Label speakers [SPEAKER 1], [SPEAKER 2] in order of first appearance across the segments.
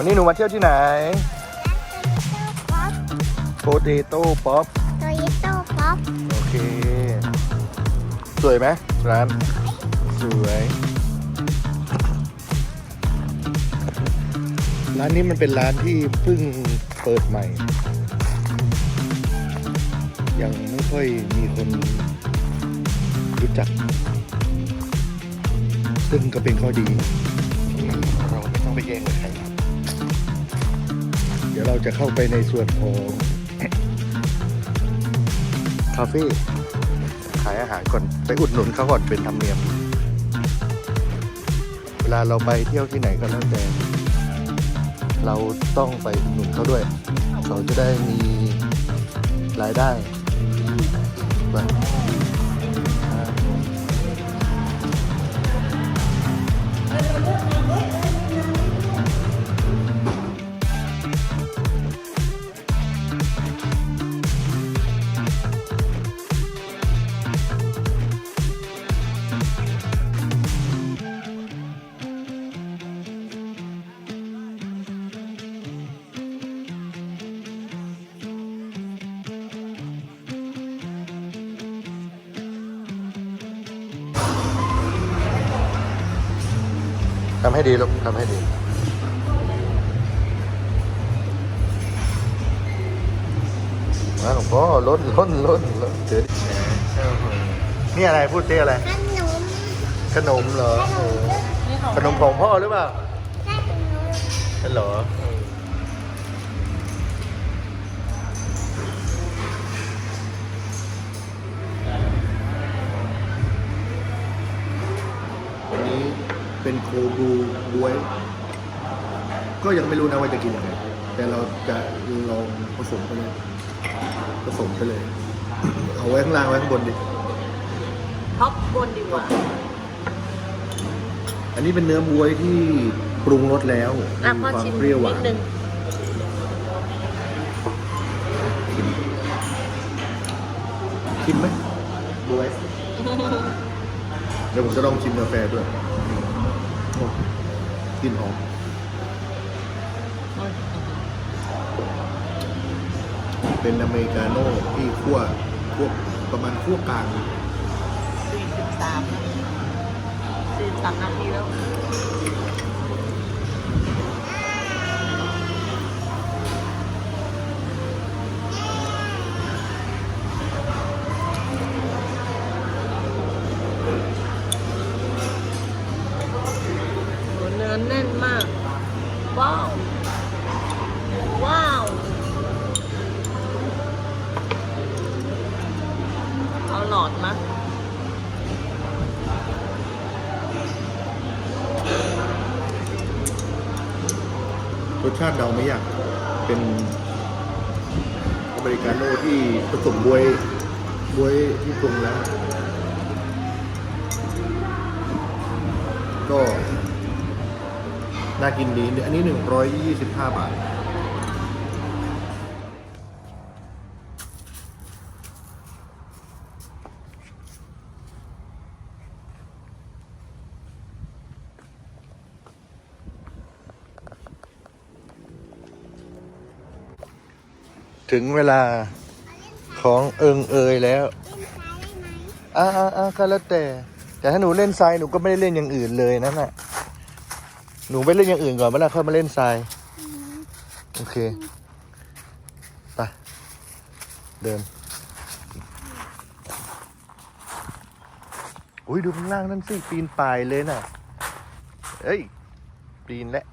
[SPEAKER 1] วันนี้หนูมาเที่ยวที่ไหน
[SPEAKER 2] ป๊อป
[SPEAKER 1] โปเตโต้ป๊อป
[SPEAKER 2] โตโยโต้ป๊อป
[SPEAKER 1] โอเค สวยไหมร้าน สวย ร้านนี้มันเป็นร้านที่เพิ่งเปิดใหม่ ยังไม่ค่อยมีคนรู้จัก ซึ่งก็เป็นข้อดีเราไม่ต้องไปแย่งกับใครเดี๋ยวเราจะเข้าไปในส่วนของคาเฟ่ขายอาหารก่อนไปอุดหนุนเขาก่อนเป็นธรรมเนียม เวลาเราไปเที่ยวที่ไหนก็แล้วแต่ เราต้องไปอุดหนุนเขาด้วย เขาจะได้มีรายได้ ทำให้ดีลูกทำให้ดี มาหลวงพ่อล้นล้นล้นล้นเดี๋ยวดินี่อะไรพูดเต้อะไร
[SPEAKER 2] ขนม
[SPEAKER 1] ขนมเหรอ
[SPEAKER 2] ขนม
[SPEAKER 1] ขนมของพ่อหรือเปล่า
[SPEAKER 2] ใช่ขนม
[SPEAKER 1] นั่นเหรอ เป็นโคบูบวย ก็ยังไม่รู้นะว่าจะกินยังไงแต่เราจะลองผสมไปเลยผสมไปเลย เอาไว้ข้างล่างไว้ข้างบนดิ
[SPEAKER 3] ท็อปบนดีกว่า
[SPEAKER 1] อันนี้เป็นเนื้อบวยที่ปรุงรสแล้ว
[SPEAKER 3] อะ
[SPEAKER 1] มี
[SPEAKER 3] พ่อ
[SPEAKER 1] ความ
[SPEAKER 3] ชิม
[SPEAKER 1] เปรี้ยวห
[SPEAKER 3] นิ
[SPEAKER 1] วา
[SPEAKER 3] ด
[SPEAKER 1] น
[SPEAKER 3] นึง
[SPEAKER 1] ชิมไหมบวย เดี๋ยวผมจะลองชิมกาแฟด้วย โอ้กลิ่นหอมเป็นอเมริกาโน่ที่คั่วคั่วประมาณคั่วกลาง
[SPEAKER 3] สี่สิบสามสี่สิบสามนาทีแล้ว โหเนื้อแน่นมาก ว้าว ว้าว เอาหลอดมะ
[SPEAKER 1] รสชาติเดาไม่ยาก เป็นอเมริกาโน่ที่ผสมบวยบวยที่ปรุงแล้ว ก็ น่ากินดี อันนี้ 125 บาท ถึงเวลาของเอิงเอยแล้ว
[SPEAKER 2] เล่นซ้ายได้ไหม
[SPEAKER 1] อ่าอ่าอ่าก็แล้วแต่ แต่ถ้าหนูเล่นทรายหนูก็ไม่ได้เล่นอย่างอื่นเลยนั่นแหละ หนูไปเล่นอย่างอื่นก่อนเมื่อไรค่อยมาเล่นทราย โอเค ไป เดิน อุ้ยดูข้างล่างนั่นสิ ปีนป่ายเลยน่ะ เอ้ย ปีนแล้ว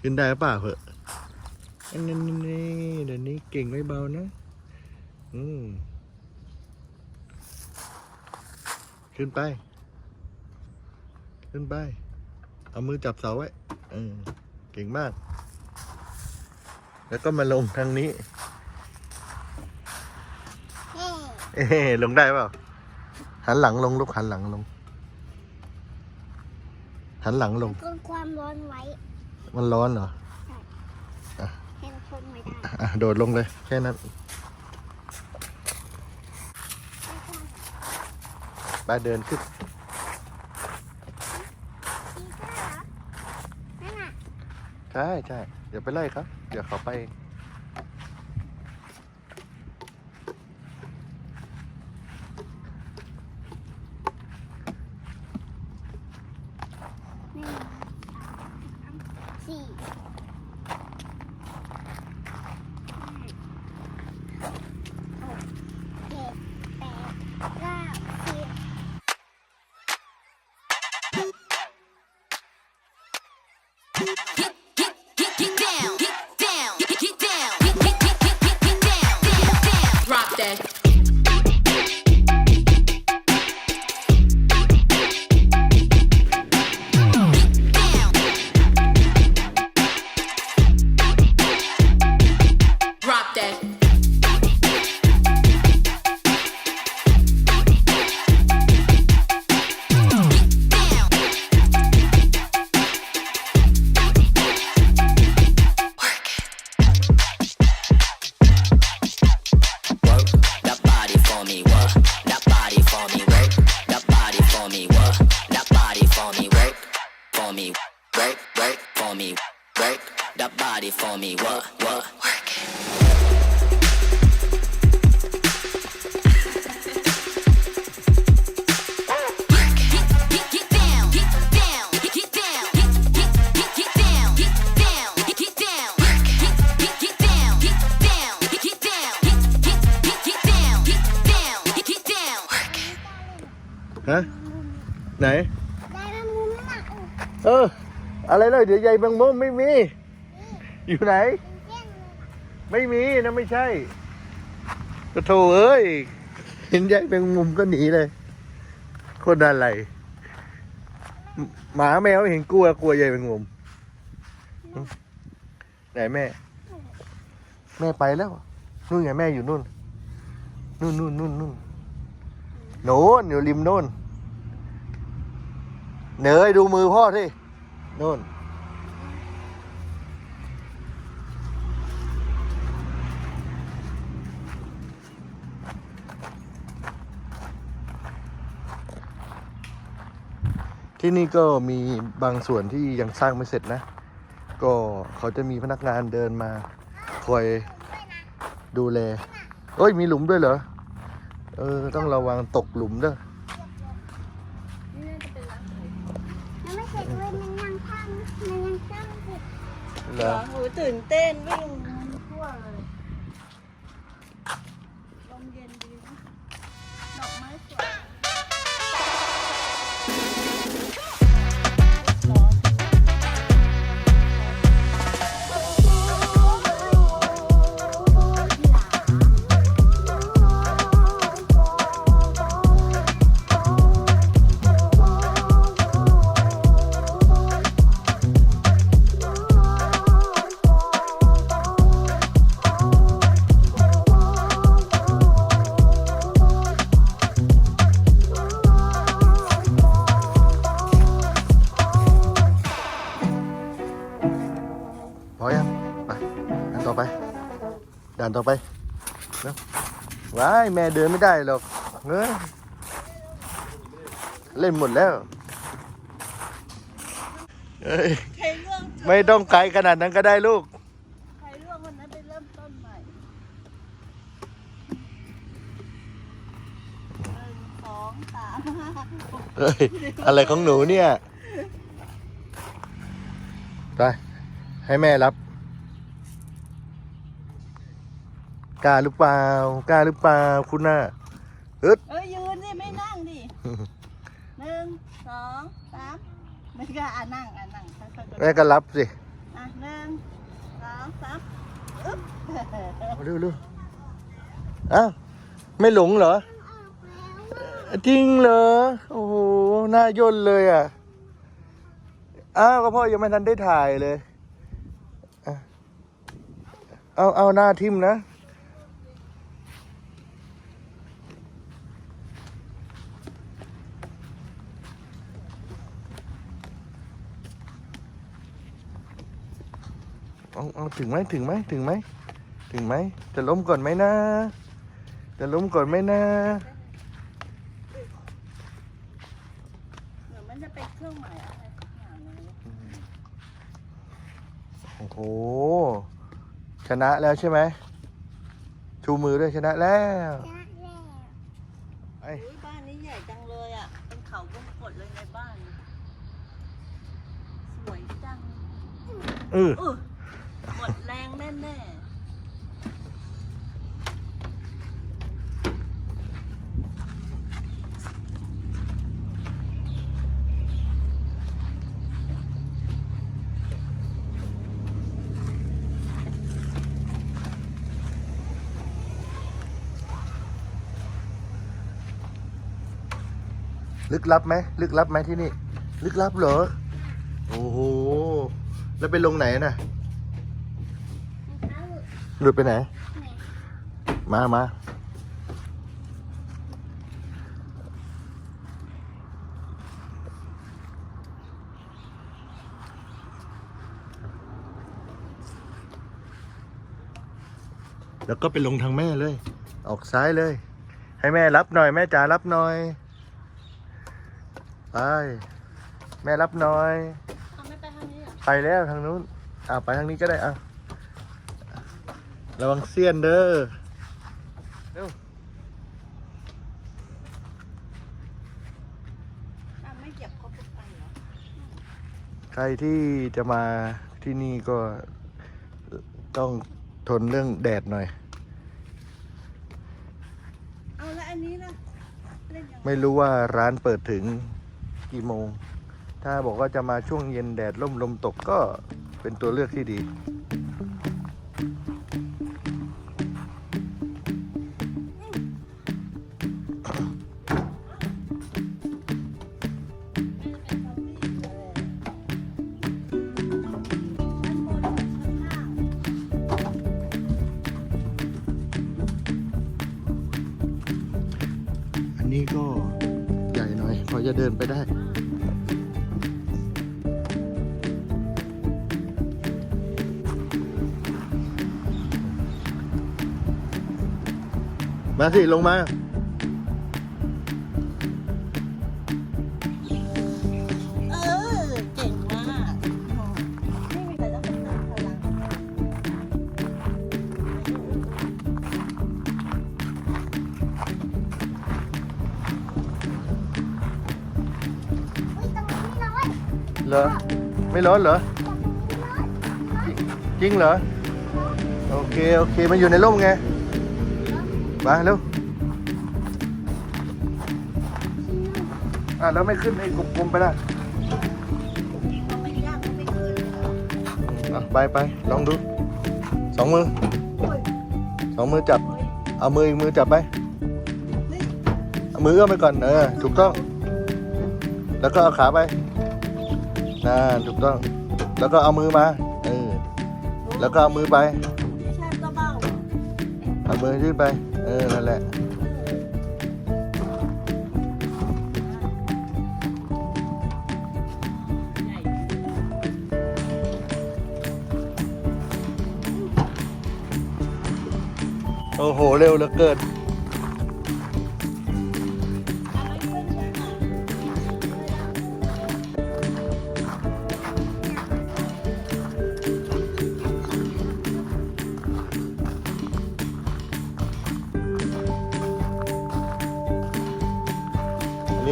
[SPEAKER 1] ขึ้นได้ป่าเหอะอันนี้นี่เดี๋ยวนี้เก่งไม่เบานะ อืม ขึ้นไป ขึ้นไป เอามือจับเสาไว้เออเก่งมาก แล้วก็มาลงทางนี้
[SPEAKER 2] เฮ้
[SPEAKER 1] เอ๊ะลงได้เปล่า หันหลังลงลูกหันหลังลง หันหลังลง
[SPEAKER 2] กดความร้อนไว้
[SPEAKER 1] มันร้อนเหรอ
[SPEAKER 2] ให้มันทนไว้ได้
[SPEAKER 1] อะโดดลงเลย แค่นั้น ไปเดินขึ้น ช่ใช่เดี๋ยวไปไล่ครับ เดี๋ยวเขาไป ฮะไหน
[SPEAKER 2] ได้แล้วมุมหนัก
[SPEAKER 1] เออ อะไรเลยเดี๋ยวใหญ่บางมุมไม่มี อยู่ไหน
[SPEAKER 2] เปี้ยนเลย
[SPEAKER 1] ไม่มีนะไม่ใช่ก็โทเอ้ย เห็นใหญ่แมงมุมก็หนีเลย คนอะไร หมาแมวเห็นกลัวกลัวใหญ่แมงมุมหึไหนแม่ แม่ไปแล้วนู่นไงแม่อยู่นู่นนู่นนู่นนู่นนู่นโน่นอยู่ริมโน่น เหนยดูมือพ่อสิโน่น ที่นี่ก็มีบางส่วนที่ยังสร้างไม่เสร็จนะ ก็เขาจะมีพนักงานเดินมา คอยดูแลเอ้ย มีหลุมด้วยเหรอ เออ ต้องระวังตกหลุมเด้อ
[SPEAKER 2] ยังไม่เสร็จเลยมันยังพังมันยังสร้างผิด
[SPEAKER 1] เหรอ
[SPEAKER 3] โอ้ยตื่นเต้นวิ่งา
[SPEAKER 1] นต่อไปเนอะว้ายแม่เดินไม่ได้หรอกเฮ้ยเล่นหมดแล้วเฮ้ย
[SPEAKER 3] ใครร่วง
[SPEAKER 1] ไม่ต้องไกลขนาดนั้นก็ได้ลูก
[SPEAKER 3] ใครร่วงวันนั้นไปเริ่มต้นใหม่หนึ่งสองสามห้าหก
[SPEAKER 1] เฮ้ย อะไรของหนูเนี่ย ไป ให้แม่รับ กล้าหรือเปล่ากล้าหรือเปล่าคุณน่ะอึด
[SPEAKER 3] เอ้ยยืนดิไม่นั่งดิหนึ่งสองสามไม่กล้าอะนั่งอะนั่งค่อยๆกระโดด
[SPEAKER 1] แม่ก็รับสิ
[SPEAKER 3] อะหนึ่งสองสามอึ๊บ
[SPEAKER 1] เอาเร็วๆอ้าวไม่หลงเหรอจริงเหรอโอ้โหหน้าย่นเลยอะอ้าวก็พ่อยังไม่ทันได้ถ่ายเลยอะเอาเอาหน้าทิมนะ เอาเอาถึงไหมถึงไหมถึงไหมถึงไหมจะล้มก่อนไหมนะจะล้มก่อนไหมนะ
[SPEAKER 3] เหมือนมันจะเป็นเครื่องหมายอะไรสักอย่างเลย
[SPEAKER 1] โอ้โหชนะแล้วใช่ไหมชูมือด้วยชนะแล้ว
[SPEAKER 2] ชนะแล้ว
[SPEAKER 1] ไอ้
[SPEAKER 3] อุ๊ยบ้านนี้ใหญ่จังเลยอะ เป็นเขาวงกดเลยในบ้าน สวยจัง
[SPEAKER 1] เออ
[SPEAKER 3] เออ หมดแรงแน่แน
[SPEAKER 1] ลึกลับไหมลึกลับไหมที่นี่ ลึกลับเหรอ โอ้โห แล้วไปลงไหนน่ะ
[SPEAKER 2] หลุด
[SPEAKER 1] หลุดไปไหน
[SPEAKER 2] เนี่ย
[SPEAKER 1] มามาแล้วก็ไปลงทางแม่เลย ออกซ้ายเลย ให้แม่รับหน่อย แม่จ๋ารับหน่อย ไป แม่รับหน่อย
[SPEAKER 3] ๆเอาไม่ไปทางนี้เหรอ
[SPEAKER 1] ไปแล้วทางนู้น อ่าไปทางนี้ก็ได้อะ ระวังเสี้ยนเด้อเร็ว
[SPEAKER 3] อะไม่เหยียบครบทุกอันเหรอ
[SPEAKER 1] ใครที่จะมาที่นี่ก็ต้องทนเรื่องแดดหน่อย
[SPEAKER 3] เอาแล้วอันนี้นะเล่นยังไง
[SPEAKER 1] ไม่รู้ว่าร้านเปิดถึงกี่โมง ถ้าบอกว่าจะมาช่วงเย็นแดดล่มลมตกก็เป็นตัวเลือกที่ดี ไปได้มาสิ ลงมา
[SPEAKER 3] เห
[SPEAKER 1] รอ ไม่ร้อนเหรอ จริงเหรอ โอเค โอเค มันอยู่ในร่มไง มาเร็ว อะแล้วไม่ขึ้นไอ้กลมๆไปละ
[SPEAKER 3] เขาไม่ยากเขาไม่ขึ้นเลย
[SPEAKER 1] อะไปไปลองดู สองมือ สองมือจับ เอามืออีกมือจับไปเอามือเอื้อมไปก่อน เออ ถูกต้อง แล้วก็เอาขาไป่าถูกต้อง แล้วก็เอามือมาเออแล้วก็เอามือไป
[SPEAKER 3] ไม่ใช่ก็เบ้า
[SPEAKER 1] เอามือยื่นไป เออนั่นแหละโอ้โห เร็วเหลือเกิน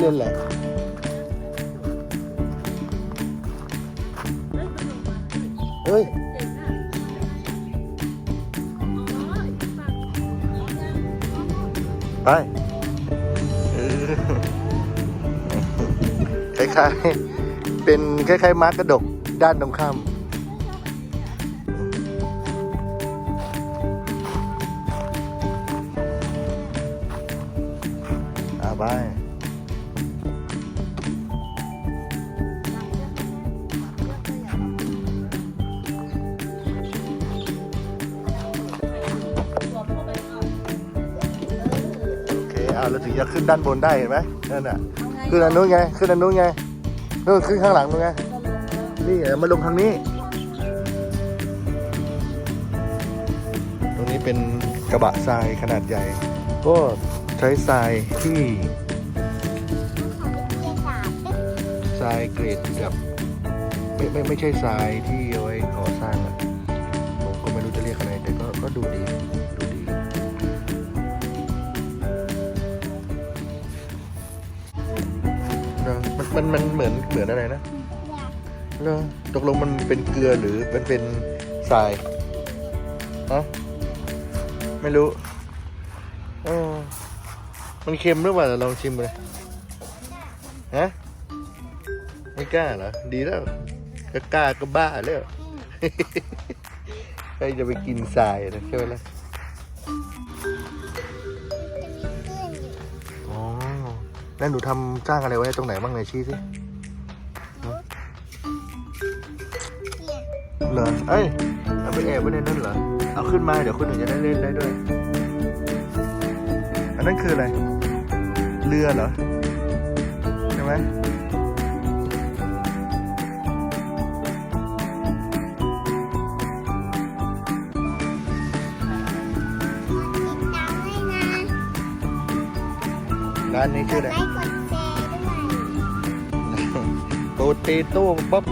[SPEAKER 1] เล่นแหละ
[SPEAKER 3] เฮ้ย
[SPEAKER 1] ไปคล้ายๆ เป็นคล้ายๆม้ากระดกด้านตรงข้ามอ่าไป งจะขึ้นด้านบนได้เห็นไหมนั่นน่ะขึ้นอันนู้นไงขึ้นอันนู้นไงนู่นขึ้นข้างหลังนู้นไงนี่เออมาลงทางนี้ ตรงนี้เป็นกระบะทรายขนาดใหญ่ ก็ใช้ทรายที่
[SPEAKER 2] ขอวิทยาศาสตร์ด้วย
[SPEAKER 1] ทรายเกรดกับไม่ไม่ไม่ใช่ทรายที่เอาไว้ก่อสร้างอะ มันมันมันเหมือนเหมือนอะไรนะ
[SPEAKER 2] เดี๋ยว
[SPEAKER 1] เลอตกลงมันเป็นเกลือหรือมันเป็นทรายฮะไม่รู้เออมันเค็มหรือเปล่าลองชิมเลยฮะไม่กล้าเหรอดีแล้วก็กล้าก็บ้าแล้วใครจะไปกินทรายนะใช่ไหมล่ะ แล้วหนูทำสร้างอะไรไว้ตรงไหนบ้างไหนชี้สิ
[SPEAKER 2] เนี่ย
[SPEAKER 1] เหรอเอ้ยเอาไปแอบไว้ในนั้นเหรอ เอาขึ้นมาเดี๋ยวคนอื่นจะได้เล่นได้ด้วย อันนั้นคืออะไร เรือเหรอ ใช่ไหม ร้านนี้
[SPEAKER 2] ก
[SPEAKER 1] ชื่อ
[SPEAKER 2] ด
[SPEAKER 1] อะไร
[SPEAKER 2] ไลค์กดแชร์ด้วย
[SPEAKER 1] โปเตโต้ป๊อป